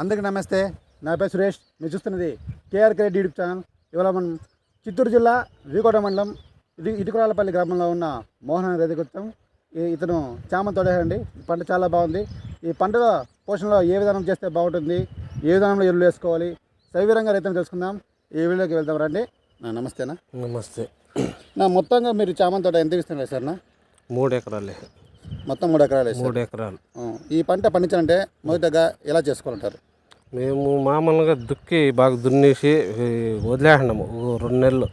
అందరికీ నమస్తే. నా పేరు సురేష్. మీరు చూస్తున్నది కేఆర్ క్రెడిట్ యూట్యూబ్ ఛానల్. ఇవాళ మనం చిత్తూరు జిల్లా వీకోట మండలం ఇది ఇటుకురాలపల్లి గ్రామంలో ఉన్న మోహన్ అనే రైతుకు వచ్చాం ఈ- ఇతను చామ తోడేశారండి ఈ పంట చాలా బాగుంది. ఈ పంటలో పోషణలో ఏ విధానం చేస్తే బాగుంటుంది? ఏ విధానంలో ఎరువులు వేసుకోవాలి? సవివరంగా రైతులను తెలుసుకుందాం. ఈ వీడియోకి వెళ్తాం రండి. నా నమస్తేనా నమస్తే. నా మొత్తంగా మీరు చామంతి తోట ఎంత ఇస్తున్నారు సార్ నా మూడు ఎకరాలే. మొత్తం మూడు ఎకరాలు మూడు ఎకరాలు. ఈ పంట పండించాలంటే మొదటగా ఎలా చేసుకోవాలంటారు? మేము మామూలుగా దుక్కి బాగా దున్నేసి వదిలేసినాము రెండు నెలలు.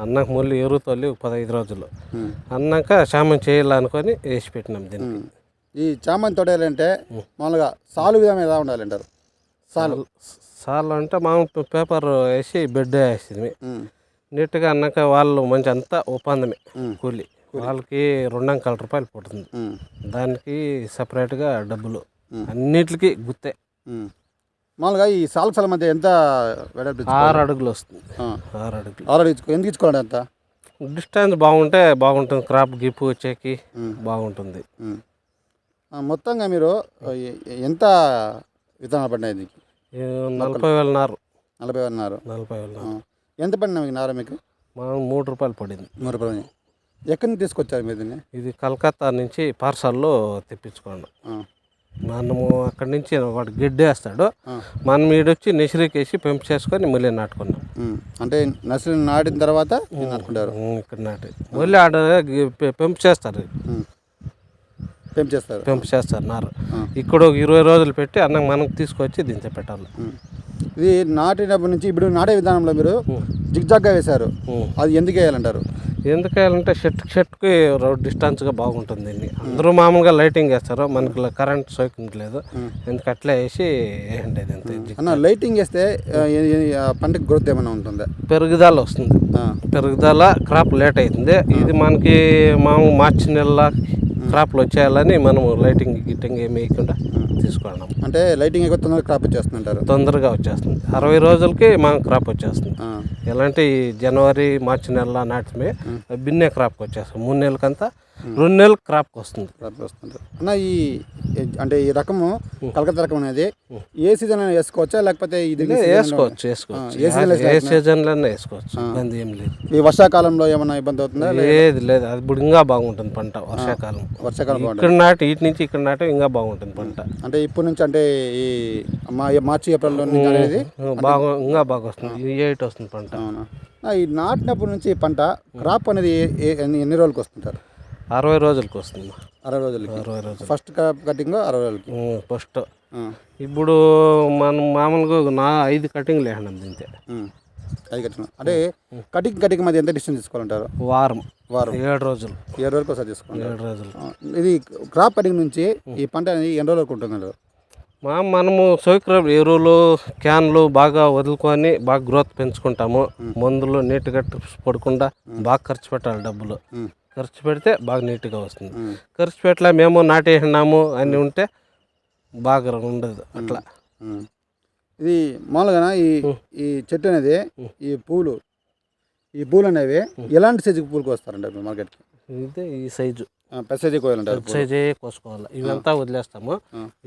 అన్నాక మళ్ళీ ఎరువు తల్లి పదహైదు రోజులు. అన్నాక శామం చేయాలనుకొని వేసి పెట్టినాం దీనికి. ఉమ్. ఈ చామంతి తోటేయాలంటే మామూలుగా సాలు విధానం ఎలా ఉండాలంటారు? సాలు. సార్లు అంటే మామూలు పేపర్ వేసి బెడ్ వేసింది. నీట్గా అన్నాక వాళ్ళు మంచి అంతా ఒప్పందమే. కూలి. వాళ్ళకి రెండు అంకల రూపాయలు పడుతుంది. దానికి సపరేట్గా డబ్బులు. అన్నిటికీ గుత్తే. మామూలుగా ఈ సాలు సాల మధ్య ఎంత? ఆరు అడుగులు వస్తుంది. ఆరు అడుగులు. ఆరు ఇచ్చుకో ఎందుకు ఇచ్చుకోవాలంటే అంత? డిస్టెన్స్ బాగుంటే బాగుంటుంది క్రాప్ గిప్పు వచ్చేకి. బాగుంటుంది. మొత్తంగా మీరు ఎంత విత్తనాలు పడినాయి దీనికి? నలభై వేల నారు. నలభై అన్నారు నలభై వేల నారు. ఎంత పడినా మీకు నార మీకు? మా మూడు రూపాయలు పడింది. నూరు రూపాయలు ఎక్కడి నుంచి తీసుకొచ్చారు మీరు దీన్ని? ఇది కలకత్తా నుంచి పార్సల్లో తెప్పించుకోండి మనము అక్కడి నుంచి వాడు గడ్డేస్తాడు ఆ. మనం ఈడొచ్చి నెసిరికేసి పెంపు చేసుకొని మళ్ళీ నాటుకున్నాం. అంటే నర్సరీ నాటిన తర్వాత నాటుకుంటారు ఇక్కడ నాటి మళ్ళీ ఆడ పెంపు చేస్తారు ఉమ్. పెంచేస్తారు పెంపు చేస్తారు నారు. ఇక్కడ ఒక ఇరవై రోజులు పెట్టి అన్నం మనకు తీసుకొచ్చి దించ పెట్టాలి. ఇది నాటినప్పటి నుంచి ఇప్పుడు నాటే విధానంలో మీరు జిగ్జాగ్గా వేశారు. అది ఎందుకు వేయాలంటారు ఎందుకంటే షెట్ షెట్కి డిస్టెన్స్గా బాగుంటుంది దీన్ని. అందరూ మామూలుగా లైటింగ్ వేస్తారు మనకి కరెంట్ సోకింగ్ లేదు ఎందుకు అట్లా వేసి వేయండి అన్న లైటింగ్ వేస్తే పంటకి గ్రోత్ ఏమైనా ఉంటుందా? పెరుగుదల వస్తుంది. పెరుగుదల క్రాప్ లేట్ అవుతుంది. ఇది మనకి మామూలు మార్చి నెల క్రాప్లు వచ్చేయాలని మనము లైటింగ్ గిట్టింగ్ ఏమి వేయకుండా తీసుకున్నాం. అంటే లైటింగ్ ఎక్కువ తొందరగా క్రాప్ వచ్చేస్తుంటారు తొందరగా వచ్చేస్తుంది. అరవై రోజులకి మనం క్రాప్ వచ్చేస్తుంది. ఎలాంటి జనవరి మార్చి నెల నాటిమే బిన్నే క్రాప్కి వచ్చేస్తుంది మూడు నెలలకంతా రెండు నెలలు క్రాప్కి వస్తుంది క్రాప్ వస్తుంటారు అన్న ఈ అంటే ఈ రకము కలకత్తా రకం అనేది ఏ సీజన్ అయినా వేసుకోవచ్చా? లేకపోతే ఇది వేసుకోవచ్చు వేసుకోవచ్చు ఏ season లో ఏ సీజన్లోనే వేసుకోవచ్చు. ఇబ్బంది ఏం లేదు. ఈ వర్షాకాలంలో ఏమైనా ఇబ్బంది అవుతుందా? లేదు? లేదు అది ఇప్పుడు ఇంకా బాగుంటుంది పంట వర్షాకాలం. వర్షాకాలం ఇక్కడ నాటి ఇటు నుంచి ఇక్కడ నాటి ఇంకా బాగుంటుంది పంట. అంటే ఇప్పటి నుంచి అంటే ఈ మార్చి ఏప్రిల్లో నుంచి అనేది బాగా ఇంకా బాగా వస్తుంది. ఎయిట్ వస్తుంది పంట. అవునా? ఈ నాటినప్పటి నుంచి పంట క్రాప్ అనేది ఎన్ని రోజులకు వస్తుంటారు? అరవై రోజులకి వస్తుంది. అరవై రోజులకి? అరవై రోజులు ఫస్ట్ కటింగ్ అరవై రోజులకి? ఫస్ట్ ఇప్పుడు మనం మామూలుగా నా ఐదు కటింగ్లు వేసినాం దీంతే ఉమ్. అది కట్టిన అంటే కటింగ్ కటింగ్ మధ్య ఎంత డిస్టెన్స్ తీసుకోవాలంటారు? వారం. వారం. ఏడు రోజులు. ఏడు వరకు ఒకసారి తీసుకోండి. ఏడు రోజులు. ఇది క్రాప్ కటింగ్ నుంచి ఈ పంట అనేది ఎన్ని రోజుల వరకు ఉంటుంది మా మనము సౌకర్యం ఎరువులు క్యాన్లు బాగా వదులుకొని బాగా గ్రోత్ పెంచుకుంటాము. మందులు నీట్గా పడకుండా బాగా ఖర్చు పెట్టాలి డబ్బులు. ఖర్చు పెడితే బాగా నీట్గా వస్తుంది. ఖర్చు పెట్టలే మేము నాటేసినాము అని ఉంటే బాగా ఉండదు అట్లా. ఇది మామూలుగా ఈ ఈ చెట్టు అనేది ఈ పూలు ఈ పూలు అనేవి ఎలాంటి సైజు పూలకు వస్తారండి మార్కెట్కి? ఇదే ఈ సైజు పెద్ద సైజు కోయాలంటారు సైజే కోసుకోవాలి. ఇవంతా వదిలేస్తాము.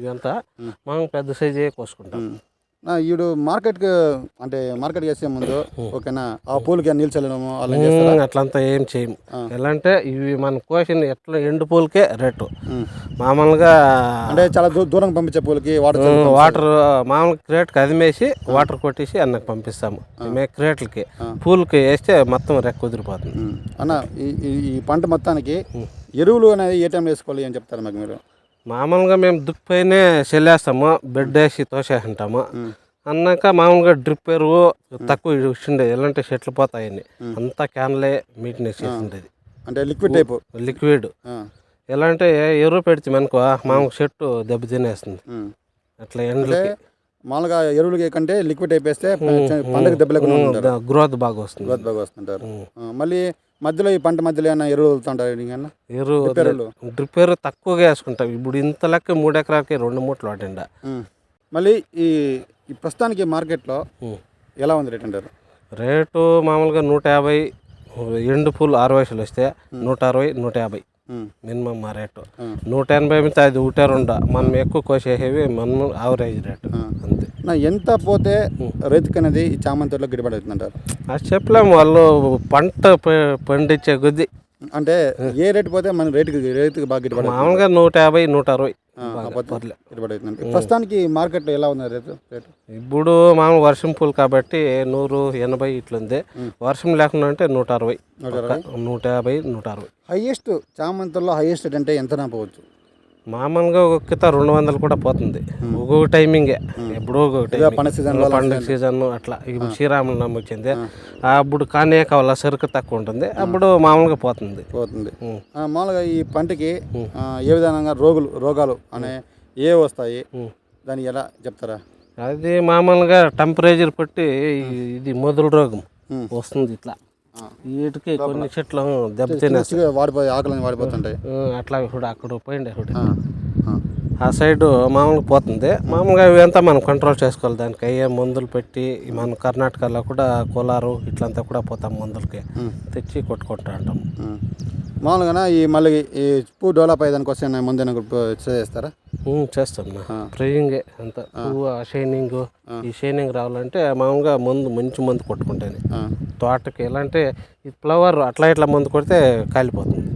ఇవంతా మనం పెద్ద సైజే కోసుకుంటాం. ఈడు మార్కెట్కి అంటే మార్కెట్కి వేసే ముందు ఓకేనా ఆ పూలకి నీళ్ళు చల్లడము అలా అట్లంతా ఏం చేయము. ఎలా అంటే ఇవి మన కోసిన ఎట్లా ఎండు పూలకే రేటు. మామూలుగా అంటే చాలా దూరం పంపించే పూలకి వాటర్ వాటర్ మామూలు క్రేట్కి అదిమేసి వాటర్ కొట్టేసి అన్నకు పంపిస్తాము. మే క్రేట్లకి. పూలకి వేస్తే మొత్తం రెక్క కుదిరిపోతుంది. అన్న ఈ ఈ- ఈ పంట మొత్తానికి ఎరువులు అనేది ఏ టైంలో వేసుకోవాలి అని చెప్తారు మాకు మీరు? మామూలుగా మేము దుక్కిపైనే చెల్లేస్తాము బెడ్ వేసి తోసేసింటాము అన్నాక మామూలుగా డ్రిప్ ఎరువు తక్కువ ఇచ్చిండేది ఎలాంటి చెట్లు పోతాయని. అంతా క్యాన్లే మీట్నెస్ చేసిండేది. అంటే లిక్విడ్ టైప్ లిక్విడ్ ఎలా అంటే ఎరువు పెడితే మనకు మామూలు చెట్టు దెబ్బ తినేస్తుంది. అట్లా ఎండలకి. మామూలుగా ఎరువులకి కంటే లిక్విడ్ టైప్ వేస్తే పంటకు దెబ్బ లేకుండా ఉంటారు గ్రోత్ బాగా వస్తుంది. గ్రోత్ బాగా వస్తుంటారు మళ్ళీ మధ్యలో ఈ పంట మధ్యలో ఏమైనా ఇంకన్నా ఎరువు ఎరువులు? డ్రిప్ ఎరువు తక్కువగా వేసుకుంటాం. ఇప్పుడు ఇంత లెక్క మూడు ఎకరాలకి రెండు మూటలు ఉమ్. మళ్ళీ ఈ ఈ ప్రస్తుతానికి మార్కెట్లో. ఎలా ఉంది రేట్ అంటారు? రేటు మామూలుగా నూట యాభై ఎండు పూలు ఆరు వయసులు వస్తే నూట అరవై నూట యాభై. మినిమం మా రేటు. నూట ఎనభై మీద అది ఒకటే రెండు. మనం ఎక్కువ కోసేసేవి మనం యావరేజ్ రేటు అంతే. నా ఎంత పోతే రైతుకి అనేది ఈ చామంతి తోటలో గిట్టుబాటు అవుతుందంటారు? అది చెప్పలేము వాళ్ళు పంట పండించే కొద్దీ. అంటే ఏ రేటు పోతే మన రేటుకి రైతుకి బాగా అవుతుంది? మామూలుగా నూట యాభై నూట అరవై. ప్రస్తుతానికి మార్కెట్లో ఎలా ఉంది రేటు? రేటు? ఇప్పుడు మామూలు వర్షం పూలు కాబట్టి నూరు ఎనభై ఇట్లుంది. వర్షం లేకుండా అంటే నూట అరవై. నూట యాభై నూట అరవై. హైయెస్ట్ చామంతుల్లో హైయెస్ట్ అంటే ఎంత పోవచ్చు? మామూలుగా ఒక్కొక్క రెండు వందలు కూడా పోతుంది. ఒక్కొక్క టైమింగే. ఎప్పుడో ఒక్కొక్క పండగ సీజన్ టైమింగ్ పండుగ సీజన్ అట్లా. ఇప్పుడు శ్రీరామనవమి వచ్చింది అప్పుడు కానీ కావాల సరుకు తక్కువ ఉంటుంది. అప్పుడు మామూలుగా పోతుంది. పోతుంది. మామూలుగా ఈ పంటకి ఏ విధంగా రోగులు రోగాలు అనే ఏ వస్తాయి. దానికి ఎలా చెప్తారా? అది మామూలుగా టెంపరేచర్ బట్టి ఈ- ఇది మొదలు రోగం. వస్తుంది ఇట్లా. వీటికి కొన్ని చెట్లు దెబ్బతినే చిన్నగా వాడిపోయి ఆకలిని వాడిపోతుంటాయి. అట్లా ఇప్పుడు అక్కడ పోయిండే ఇప్పుడు ఆ, సైడ్ మామూలుగా పోతుంది. మామూలుగా ఇవంతా మనం కంట్రోల్ చేసుకోవాలి దానికి. అయ్యే మందులు పెట్టి మన కర్ణాటకలో కూడా కోలారు ఇట్లంతా కూడా పోతాం మందులకి. తెచ్చి కొట్టుకుంటా ఉంటాం. మామూలుగా ఈ మళ్ళీ ఈ పువ్వు డెవలప్ అయ్యేదానికి వస్తే ముందు చేస్తారా? చేస్తాం స్ప్రేయింగే అంత. పువ్వు ఆ షైనింగ్ ఈ షైనింగ్ రావాలంటే మామూలుగా మందు మంచి మందు కొట్టుకుంటాను. తోటకి ఎలా అంటే ఈ ఫ్లవర్ అట్లా ఇట్లా మందు కొడితే కాలిపోతుంది.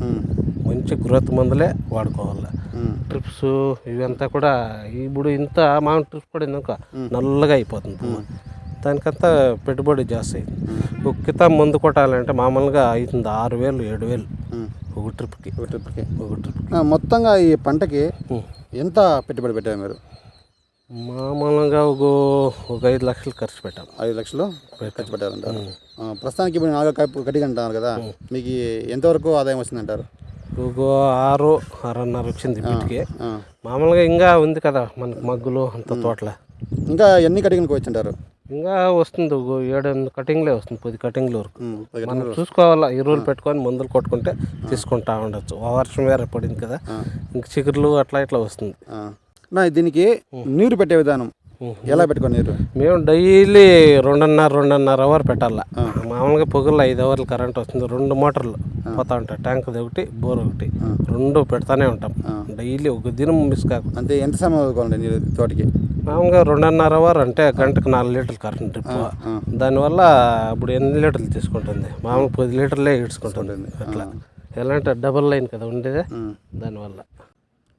మంచి గ్రోత్ మందులే వాడుకోవాలి. ట్రిప్స్ ఇవంతా కూడా ఇప్పుడు ఇంత మామూలు ట్రిప్స్ కూడా నల్లగా అయిపోతుంది దానికంతా పెట్టుబడి జాస్తి అయింది. ఒక కితా మందు కొట్టాలంటే మామూలుగా అవుతుంది ఆరు వేలు ఏడు వేలు. ఒక ట్రిప్కి. ఒక ట్రిప్కి. ఒక ట్రిప్ మొత్తంగా ఈ పంటకి ఎంత పెట్టుబడి పెట్టారు మీరు? మామూలుగా ఒక ఒక ఐదు లక్షలు ఖర్చు పెట్టాం. ఐదు లక్షలు ఖర్చు పెట్టారంటారు. ఆ, ప్రస్తుతానికి ఇప్పుడు నాలుగు కప్పు కట్టిగా అంటున్నారు కదా. మీకు ఎంతవరకు ఆదాయం వస్తుందంటారు? ఒక ఆరు ఆరున్నర వచ్చింది ఆ. మామూలుగా ఇంకా ఉంది కదా మనకి మగ్గులు అంత తోటల. ఇంకా ఎన్ని కటింగ్లకు వచ్చింటారు ఇంకా వస్తుంది ఒక ఏడు ఎనిమిది కటింగ్లే వస్తుంది పది కటింగ్ల వరకు. మనం చూసుకోవాలా ఎరువులు పెట్టుకొని మందులు కొట్టుకుంటే తీసుకుంటా ఉండొచ్చు. ఆ వర్షం వేరే పడింది కదా ఇంక చిగురులు అట్లా ఇట్లా వస్తుంది. నా దీనికి నీరు పెట్టే విధానం. ఎలా పెట్టుకోండి నీరు? మేము డైలీ రెండున్నర రెండున్నర అవర్ పెట్టాలా. మామూలుగా పొగల్లో ఐదు అవర్లు కరెంట్ వస్తుంది రెండు మోటార్లు పోతా ఉంటాయి ట్యాంక్ ఒకటి బోర్ ఒకటి. రెండు పెడతానే ఉంటాం. డైలీ ఒక దినం మిస్ కాకుండా. అంతే ఎంత సమయం నీరు తోటకి? మామూలుగా రెండున్నర అవర్ అంటే గంటకు నాలుగు లీటర్లు కరెంట్ డ్రిప్. దానివల్ల ఇప్పుడు ఎన్ని లీటర్లు తీసుకుంటుంది? మామూలుగా పది లీటర్లే ఇడ్చుకుంటుంది అట్లా. ఎలా అంటే డబుల్ లైన్ కదా ఉండేదే. దానివల్ల.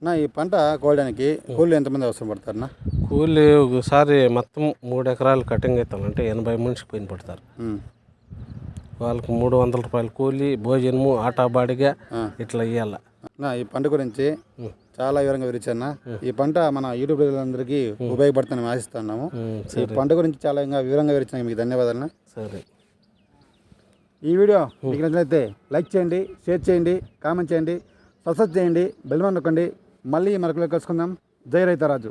నా ఈ పంట కోయడానికి కూలీలు ఎంతమంది అవసరం పడతారన్నా? కూలి ఒకసారి మొత్తం మూడు ఎకరాలు కటింగ్ అవుతామంటే ఎనభై మనిషికి పోయిన పడతారు. వాళ్ళకి మూడు వందల రూపాయలు కూలి భోజనము ఆటా బాడిగా ఇట్లా ఇవ్వాల నా ఈ పంట గురించి చాలా వివరంగా వివరించాను ఈ పంట మన యూట్యూబ్ ప్రజలందరికీ ఉపయోగపడుతుందని ఆశిస్తున్నాము. ఈ పంట గురించి చాలా ఇంకా వివరంగా వివరించిన మీకు ధన్యవాదాలు సరే. ఈ వీడియో మీకు నచ్చినట్లయితే లైక్ చేయండి షేర్ చేయండి కామెంట్ చేయండి సబ్స్క్రైబ్ చేయండి బెల్ నొక్కండి. మళ్ళీ మరొకరు కలుసుకుందాం. జై రైతరాజు.